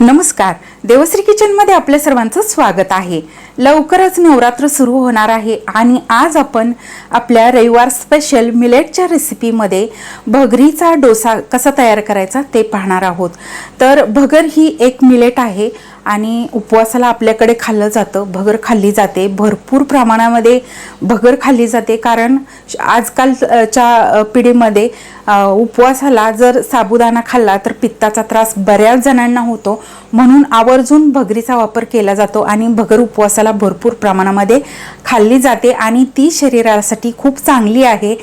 नमस्कार. देवश्री किचनमध्ये आपल्या सर्वांचं स्वागत आहे. लवकरच नवरात्र सुरू होणार आहे आणि आज आपण आपल्या रविवार स्पेशल मिलेटच्या रेसिपीमध्ये भगरीचा डोसा कसा तयार करायचा ते पाहणार आहोत. तर भगर ही एक मिलेट आहे आणि उपवासाला आपल्याकडे खाल्लं जातं. भगर खाल्ली जाते. भरपूर प्रमाणामध्ये भगर खाल्ली जाते. कारण आजकालच्या पिढीमध्ये उपवासाला जर साबुदाणा खाल्ला तर पित्ताचा त्रास बऱ्याच जणांना होतो. म्हणून आवर्जून भगरीचा वापर केला जातो आणि भगर उपवासाला भरपूर प्रमाणामध्ये खाल्ली जाते आणि ती शरीरासाठी खूप चांगली आहे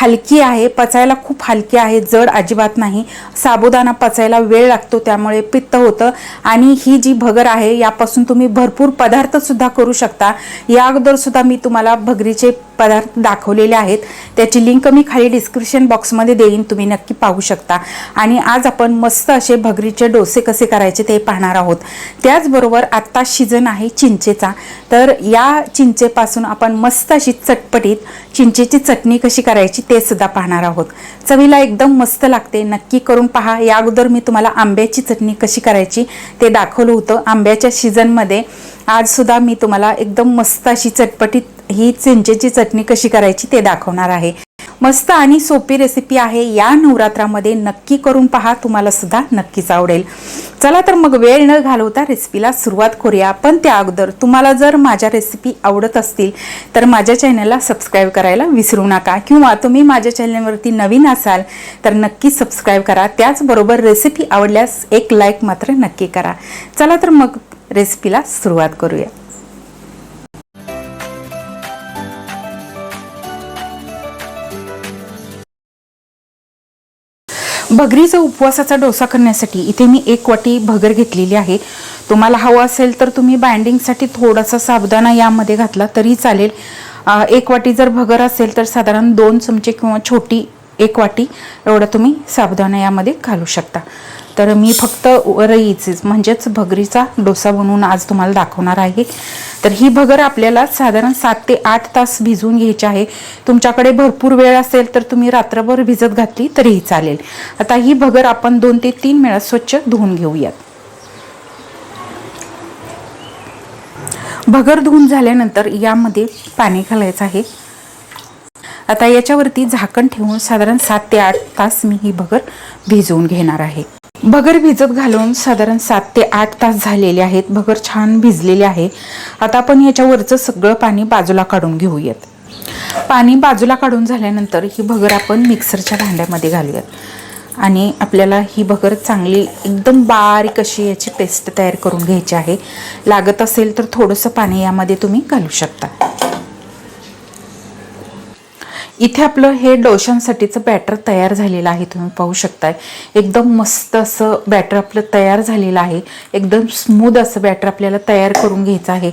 हलकी आहे पचायला खूप हलकी आहे जड अजिबात नाही. साबुदाणा पचायला वेळ लागतो त्यामुळे पित्त होतं. आणि ही जी भगर आहे यापासून तुम्ही भरपूर पदार्थसुद्धा करू शकता. या अगोदरसुद्धा मी तुम्हाला भगरीचे पदार्थ दाखवलेले आहेत. त्याची लिंक मी खाली डिस्क्रिप्शन बॉक्समध्ये देईन तुम्ही नक्की पाहू शकता. आणि आज आपण मस्त असे भगरीचे डोसे कसे करायचे ते पाहणार आहोत. त्याचबरोबर आत्ता सीझन आहे चिंचेचा. तर या चिंचेपासून आपण मस्त अशी चटपटीत चिंचेची चटणी कशी करायची ते सुद्धा पाहणार आहोत. चवीला एकदम मस्त लागते. नक्की करून पहा. या अगोदर मी तुम्हाला आंब्याची चटणी कशी करायची ते दाखवलं होतं. आंब्याच्या सीझनमध्ये आज सुद्धा मी तुम्हाला एकदम मस्त अशी चटपटीत ही चिंचेची चटणी कशी करायची ते दाखवणार आहे. मस्त आणि सोपी रेसिपी आहे. या नवरात्रामध्ये नक्की करून पहा. तुम्हाला सुद्धा नक्कीच आवडेल. चला तर मग वेळ न घालवता रेसिपीला सुरुवात करूया. पण त्या अगोदर तुम्हाला जर माझ्या रेसिपी आवडत असतील तर माझ्या चॅनलला सबस्क्राईब करायला विसरू नका. किंवा तुम्ही माझ्या चॅनलवरती नवीन असाल तर नक्की सबस्क्राईब करा. त्याचबरोबर रेसिपी आवडल्यास एक लाईक मात्र नक्की करा. चला तर मग रेसिपीला सुरुवात करूया. भगरीचा उपवासाचा डोसा करण्यासाठी इथे मी एक वाटी भगर घेतलेली आहे. तुम्हाला हवं असेल तर तुम्ही बाइंडिंगसाठी थोडासा साबुदाणा यामध्ये घातला तरी चालेल. एक वाटी जर भगर असेल तर साधारण दोन चमचे किंवा छोटी एक वाटी एवढा तुम्ही साबुदाणा यामध्ये घालू शकता. तर मी फक्त रईचीच म्हणजेच भगरीचा डोसा बनवून आज तुम्हाला दाखवणार आहे. तर ही भगर आपल्याला साधारण सात ते आठ तास भिजवून घ्यायची आहे. तुमच्याकडे भरपूर वेळ असेल तर तुम्ही रात्रभर भिजत घातली तरीही चालेल. आता ही भगर आपण दोन ते तीन वेळा स्वच्छ धुवून घेऊयात. भगर धुवून झाल्यानंतर यामध्ये पाणी घालायचं आहे. आता याच्यावरती झाकण ठेवून साधारण सात ते आठ तास मी ही भगर भिजवून घेणार आहे. भगर भिजत घालून साधारण सात ते आठ तास झालेले आहेत. भगर छान भिजलेले आहे. आता आपण याच्यावरचं सगळं पाणी बाजूला काढून घेऊयात. पाणी बाजूला काढून झाल्यानंतर ही भगर आपण मिक्सरच्या भांड्यामध्ये घालूयात. आणि आपल्याला ही भगर चांगली एकदम बारीक अशी याची पेस्ट तयार करून घ्यायची आहे. लागत असेल तर थोडंसं पाणी यामध्ये तुम्ही घालू शकता. इथे आपलं हे डोशांसाठीचं बॅटर तयार झालेलं आहे तुम्ही पाहू शकताय. एकदम मस्त असं बॅटर आपलं तयार झालेलं आहे. एकदम स्मूद असं बॅटर आपल्याला तयार करून घ्यायचं आहे.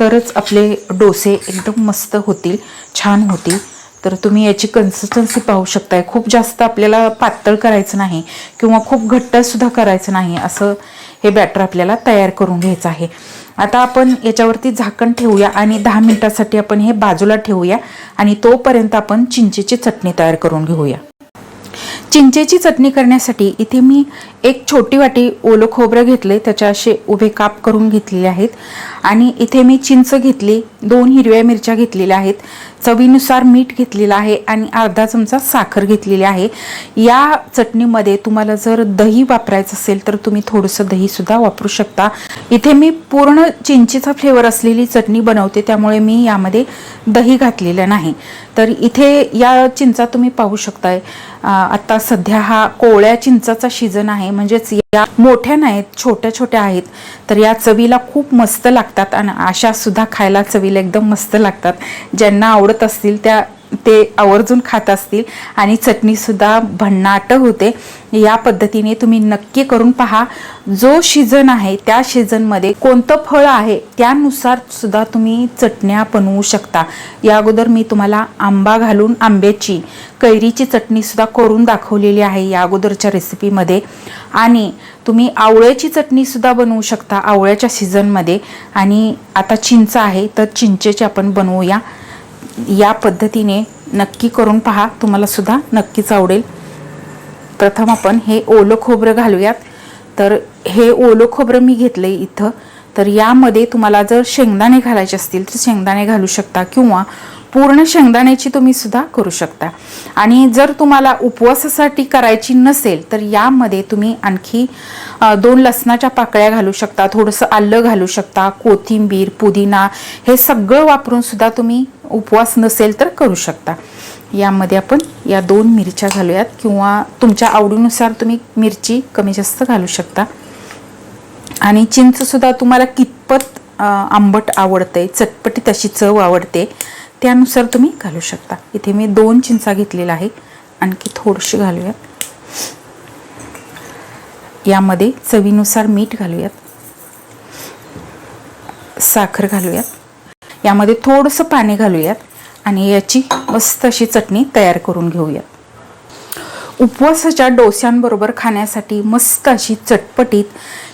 तरच आपले डोसे एकदम मस्त होतील छान होतील. तर तुम्ही याची कन्सिस्टन्सी पाहू शकताय. खूप जास्त आपल्याला पातळ करायचं नाही किंवा खूप घट्टसुद्धा करायचं नाही असं हे बॅटर आपल्याला तयार करून घ्यायचं आहे. आता आपण याच्यावरती झाकण ठेवूया आणि दहा मिनटासाठी आपण हे बाजूला ठेवूया आणि तोपर्यंत आपण चिंचेची चटणी तयार करून घेऊया. चिंचेची चटणी करण्यासाठी इथे मी एक छोटी वाटी ओलं खोबरं घेतले त्याच्या असे उभे काप करून घेतलेले आहेत. आणि इथे मी चिंच घेतली दोन हिरव्या मिरच्या घेतलेल्या आहेत चवीनुसार मीठ घेतलेलं आहे आणि अर्धा चमचा साखर घेतलेली आहे. या चटणीमध्ये तुम्हाला जर दही वापरायचं असेल तर तुम्ही थोडंसं दहीसुद्धा वापरू शकता. इथे मी पूर्ण चिंचेचा फ्लेवर असलेली चटणी बनवते त्यामुळे मी यामध्ये दही घातलेलं नाही. तर इथे या चिंचा तुम्ही पाहू शकताय. आत्ता सध्या हा कोवळ्या चिंचाचा सीझन आहे म्हणजेच या मोठ्या नाहीत छोट्या छोट्या आहेत. तर या चवीला खूप मस्त लागतात. आणि अशा सुद्धा खायला चवीला एकदम मस्त लागतात. ज्यांना आवडत असतील त्या ते आवर्जून खात असतील आणि चटणीसुद्धा भन्नाट होते या पद्धतीने तुम्ही नक्की करून पहा. जो सीझन आहे त्या सीझनमध्ये कोणतं फळ आहे त्यानुसार सुद्धा तुम्ही चटण्या बनवू शकता. या अगोदर मी तुम्हाला आंबा घालून आंब्याची कैरीची चटणीसुद्धा करून दाखवलेली आहे या अगोदरच्या रेसिपीमध्ये आणि तुम्ही आवळ्याची चटणीसुद्धा बनवू शकता आवळ्याच्या सीझनमध्ये आणि आता चिंच आहे तर चिंचेची आपण बनवूया. या पद्धतीने नक्की करून पहा. तुम्हाला सुद्धा नक्कीच आवडेल. प्रथम आपण हे ओलं खोबरं घालूयात. तर हे ओलं खोबरं मी घेतलं आहे इथं. तर यामध्ये तुम्हाला जर शेंगदाणे घालायचे असतील तर शेंगदाणे घालू शकता किंवा पूर्ण शेंगदाण्याची तुम्ही सुद्धा करू शकता. आणि जर तुम्हाला उपवासासाठी करायची नसेल तर यामध्ये तुम्ही आणखी दोन लसणाच्या पाकळ्या घालू शकता थोडंसं आलं घालू शकता कोथिंबीर पुदिना हे सगळं वापरून सुद्धा तुम्ही उपवास नसेल तर करू शकता. यामध्ये आपण या दोन मिरच्या घालूयात किंवा तुमच्या आवडीनुसार तुम्ही मिरची कमी जास्त घालू शकता. आणि चिंचसुद्धा तुम्हाला कितपत आंबट आवडते चटपटीत अशी चव आवडते त्यानुसार तुम्ही घालू शकता. इथे मी दोन चिंचा घेतलेला आहे आणखी थोडीशी घालूयात. यामध्ये चवीनुसार मीठ घालूयात. साखर घालूयात. यामध्ये थोडंसं पाणी घालूयात. आणि याची मस्त अशी चटणी तयार करून घेऊयात. उपवासाच्या डोस्यांबरोबर खाण्यासाठी मस्त अशी चटपटीत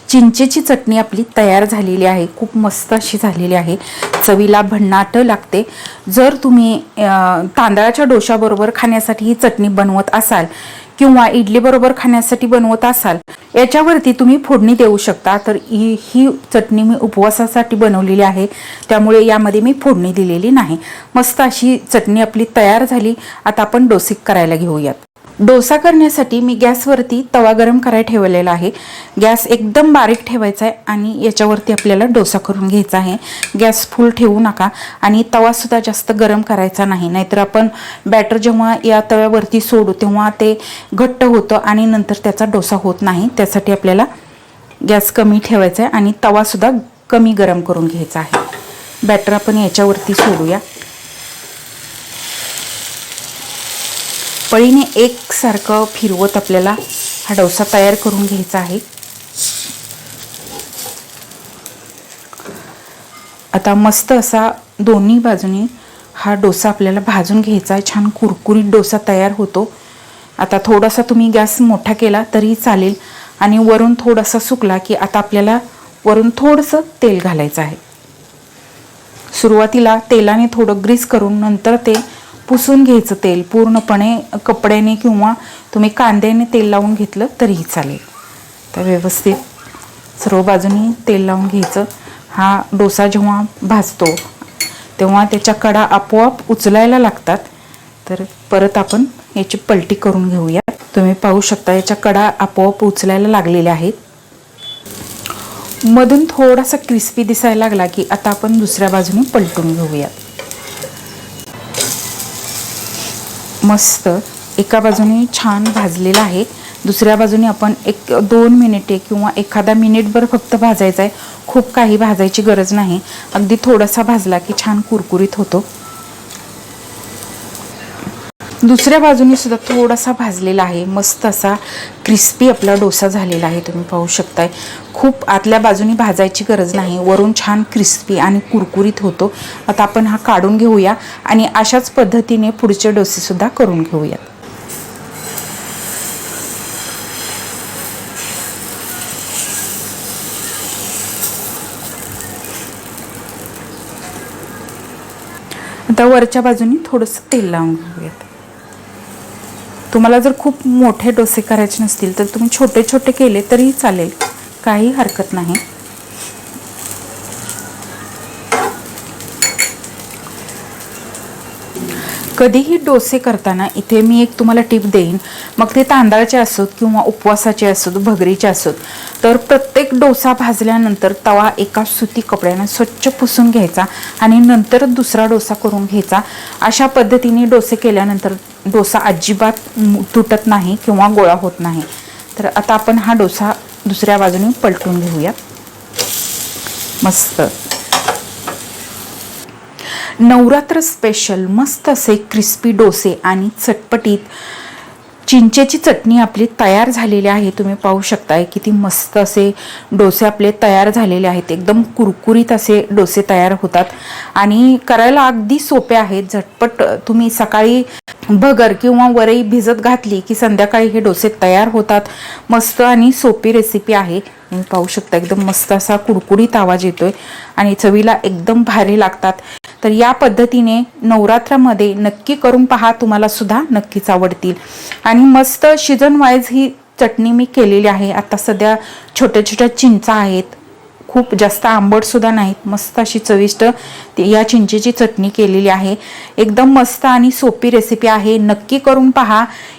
चिंचेची चटणी आपली तयार झालेली आहे. खूप मस्त अशी झालेली आहे. चवीला भन्नाट लागते. जर तुम्ही तांदळाच्या डोशाबरोबर खाण्यासाठी ही चटणी बनवत असाल किंवा इडलीबरोबर खाण्यासाठी बनवत असाल याच्यावरती तुम्ही फोडणी देऊ शकता. तर ही ही चटणी मी उपवासासाठी बनवलेली आहे. त्यामुळे यामध्ये मी फोडणी दिलेली नाही. मस्त अशी चटणी आपली तयार झाली. आता आपण डोसिक करायला घेऊयात. डोसा करण्यासाठी मी गॅसवरती तवा गरम करायला ठेवलेला आहे. गॅस एकदम बारीक ठेवायचा आहे आणि याच्यावरती आपल्याला डोसा करून घ्यायचा आहे. गॅस फुल ठेवू नका आणि तवासुद्धा जास्त गरम करायचा नाही. नाहीतर आपण बॅटर जेव्हा या तव्यावरती सोडू तेव्हा ते घट्ट होतं आणि नंतर त्याचा डोसा होत नाही. त्यासाठी आपल्याला गॅस कमी ठेवायचा आहे आणि तवासुद्धा कमी गरम करून घ्यायचा आहे. बॅटर आपण याच्यावरती सोडूया. पळीने एकसारखं फिरवत आपल्याला हा डोसा तयार करून घ्यायचा आहे. आता मस्त असा दोन्ही बाजूनी हा डोसा आपल्याला भाजून घ्यायचा आहे. छान कुरकुरीत डोसा तयार होतो. आता थोडासा तुम्ही गॅस मोठा केला तरी चालेल आणि वरून थोडासा सुकला की आता आपल्याला वरून थोडंसं तेल घालायचं आहे. सुरुवातीला तेलाने थोडं ग्रीस करून नंतर ते पुसून घ्यायचं तेल पूर्णपणे कपड्याने किंवा तुम्ही कांद्याने तेल लावून घेतलं तरीही चालेल. तर व्यवस्थित सर्व बाजूनी तेल लावून घ्यायचं. हा डोसा जेव्हा भाजतो तेव्हा त्याच्या कडा आपोआप उचलायला लागतात. तर परत आपण याची पलटी करून घेऊया. तुम्ही पाहू शकता याच्या कडा आपोआप उचलायला लागलेल्या आहेत. मधून थोडासा क्रिस्पी दिसायला लागला की आता आपण दुसऱ्या बाजूने पलटून घेऊयात. मस्त एका बाजूने छान भाजलेला आहे. दुसऱ्या बाजूने आपण एक दोन मिनिटे किंवा एखादा मिनिटभर फक्त भाजायचा आहे खूप काही भाजायची गरज नाही. अगदी थोडासा भाजला की छान कुरकुरीत होतो. दुसऱ्या बाजूने सुद्धा थोडासा भाजलेला आहे. मस्त असा क्रिस्पी आपला डोसा झालेला आहे. तुम्ही पाहू शकताय. खूप आतल्या बाजूने भाजायची गरज नाही. वरून छान क्रिस्पी आणि कुरकुरीत होतो. आता आपण हा काढून घेऊया आणि अशाच पद्धतीने पुढचे डोसेसुद्धा करून घेऊयात. आता वरच्या बाजूनी थोडंसं तेल लावून घेऊयात. तुम्हाला जर खूप मोठे डोसे करायचे नसतील तर तुम्ही छोटे छोटे केले तरी चालेल. काही हरकत नाही. कधीही डोसे करताना इथे मी एक तुम्हाला टिप देईन. मग ते तांदळाचे असोत किंवा उपवासाचे असोत भगरीचे असोत तर प्रत्येक डोसा भाजल्यानंतर तवा एका सुती कपड्यानं स्वच्छ पुसून घ्यायचा आणि नंतर दुसरा डोसा करून घ्यायचा. अशा पद्धतीने डोसे केल्यानंतर डोसा अजिबात तुटत नाही किंवा गोळा होत नाही. तर आता आपण हा डोसा दुसऱ्या बाजूने पलटून घेऊया मस्त. नवरात्र स्पेशल मस्त असे क्रिस्पी डोसे आणि चटपटीत चिंचेची चटणी आपली तयार झालेली आहे. तुम्ही पाहू शकताय किती मस्त असे डोसे आपले तयार झालेले आहेत. एकदम कुरकुरीत असे डोसे तयार होतात. आणि करायला अगदी सोपे आहेत. झटपट तुम्ही सकाळी भगर किंवा वरई भिजत घातली की संध्याकाळी हे डोसे तयार होतात. मस्त आणि सोपी रेसिपी आहे. तुम्ही पाहू शकता एकदम मस्त असा कुरकुरीत आवाज येतोय. आणि चवीला एकदम भारी लागतात. तर या पद्धतीने नवरात्रामध्ये नक्की करून पहा तुम्हाला सुद्धा नक्कीच आवडतील. आणि मस्त सीझन वाईज ही चटणी मी केलेली आहे. आता सध्या छोट्या छोट्या चिंचा आहेत. खूप जास्त आंबटसुद्धा नाहीत. मस्त अशी चविष्ट या चिंचेची चटणी केलेली आहे. एकदम मस्त आणि सोपी रेसिपी आहे. नक्की करून पहा.